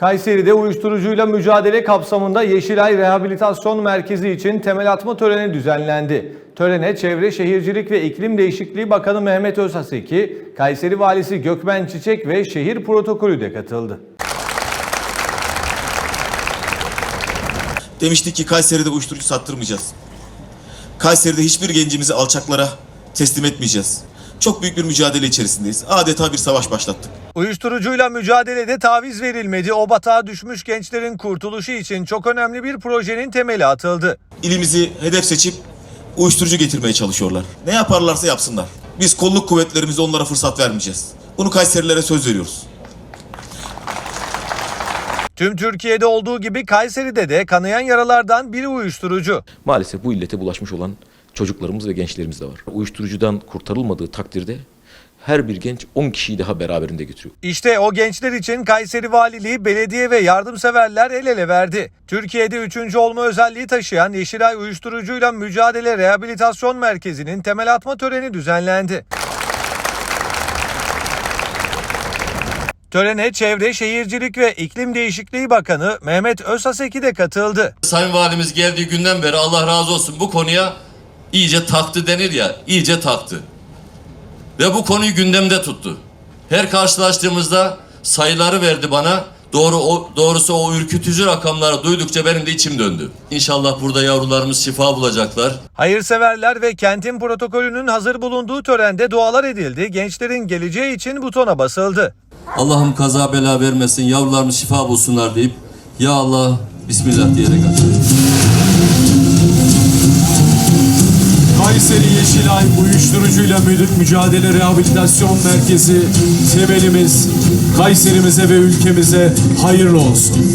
Kayseri'de uyuşturucuyla mücadele kapsamında Yeşilay Rehabilitasyon Merkezi için temel atma töreni düzenlendi. Törene Çevre Şehircilik ve İklim Değişikliği Bakanı Mehmet Özhaseki, Kayseri Valisi Gökmen Çiçek ve şehir protokolü de katıldı. Demiştik ki Kayseri'de uyuşturucu sattırmayacağız. Kayseri'de hiçbir gencimizi alçaklara teslim etmeyeceğiz. Çok büyük bir mücadele içerisindeyiz. Adeta bir savaş başlattık. Uyuşturucuyla mücadelede taviz verilmedi. O batağa düşmüş gençlerin kurtuluşu için çok önemli bir projenin temeli atıldı. İlimizi hedef seçip uyuşturucu getirmeye çalışıyorlar. Ne yaparlarsa yapsınlar. Biz kolluk kuvvetlerimizde onlara fırsat vermeyeceğiz. Bunu Kayserilere söz veriyoruz. Tüm Türkiye'de olduğu gibi Kayseri'de de kanayan yaralardan biri uyuşturucu. Maalesef bu illete bulaşmış olan çocuklarımız ve gençlerimiz de var. Uyuşturucudan kurtarılmadığı takdirde her bir genç 10 kişiyi daha beraberinde götürüyor. İşte o gençler için Kayseri Valiliği, belediye ve yardımseverler el ele verdi. Türkiye'de üçüncü olma özelliği taşıyan Yeşilay Uyuşturucuyla Mücadele Rehabilitasyon Merkezi'nin temel atma töreni düzenlendi. Törene Çevre, Şehircilik ve İklim Değişikliği Bakanı Mehmet Özhaseki de katıldı. Sayın Valimiz geldiği günden beri Allah razı olsun bu konuya iyice taktı denir ya, iyice taktı. Ve bu konuyu gündemde tuttu. Her karşılaştığımızda sayıları verdi bana. Doğru o, doğrusu o ürkütücü rakamları duydukça benim de içim döndü. İnşallah burada yavrularımız şifa bulacaklar. Hayırseverler ve kentin protokolünün hazır bulunduğu törende dualar edildi. Gençlerin geleceği için butona basıldı. Allah'ım kaza bela vermesin, yavrularımız şifa bulsunlar deyip Ya Allah, Bismillah diyerek açıyoruz. Yeşilay Uyuşturucuyla Mü- Mücadele Rehabilitasyon Merkezi temelimiz Kayserimize ve ülkemize hayırlı olsun.